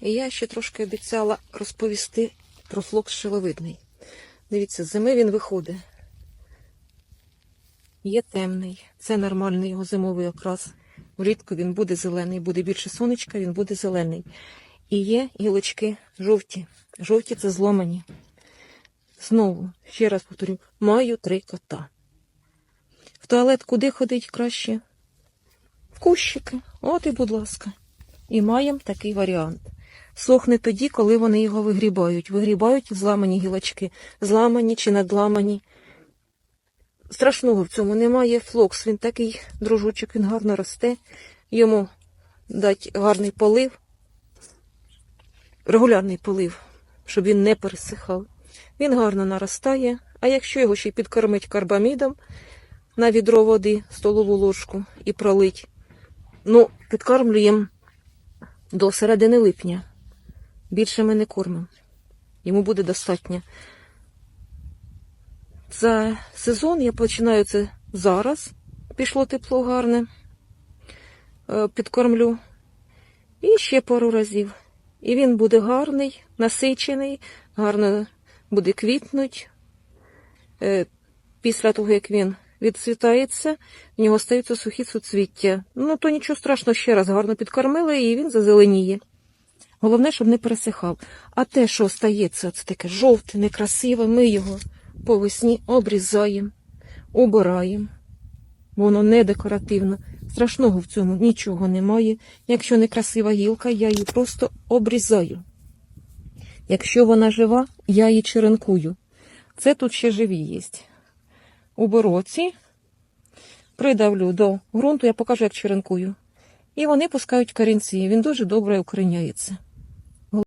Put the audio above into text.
І я ще трошки обіцяла розповісти про флокс шиловидний. Дивіться, з зими він виходить. Є темний, це нормальний його зимовий окрас. Влітку він буде зелений, буде більше сонечка, він буде зелений. І є гілочки жовті. Жовті це зломані. Знову, ще раз повторю, маю три кота. В туалет куди ходить краще? В кущики. От і, будь ласка. І маємо такий варіант. Сохне тоді, коли вони його вигрібають. Вигрібають зламані гілочки, зламані чи надламані. Страшного в цьому немає. Флокс, він такий дружочок, він гарно росте. Йому дать гарний полив, регулярний полив, щоб він не пересихав. Він гарно наростає, а якщо його ще й підкормить карбамідом на відро води, столову ложку і пролить, ну, підкормлюємо до середини липня. Більше ми не кормимо. Йому буде достатньо. За сезон я починаю це зараз. Пішло тепло гарне. Е, Підкормлю. І ще пару разів. І він буде гарний, насичений, гарно буде квітнуть. Е, Після того, як він відцвітається, в нього стаються сухі суцвіття. Ну, то нічого страшного, ще раз гарно підкормили, і він зазеленіє. Головне, щоб не пересихав. А те, що стається, це таке жовте, некрасиве, ми його по весні обрізаємо, убираємо. Воно не декоративно. Страшного в цьому нічого немає. Якщо некрасива гілка, я її просто обрізаю. Якщо вона жива, я її черенкую. Це тут ще живі є. Уберу бороці, придавлю до ґрунту, я покажу, як черенкую. І вони пускають корінці. Він дуже добре укореняється.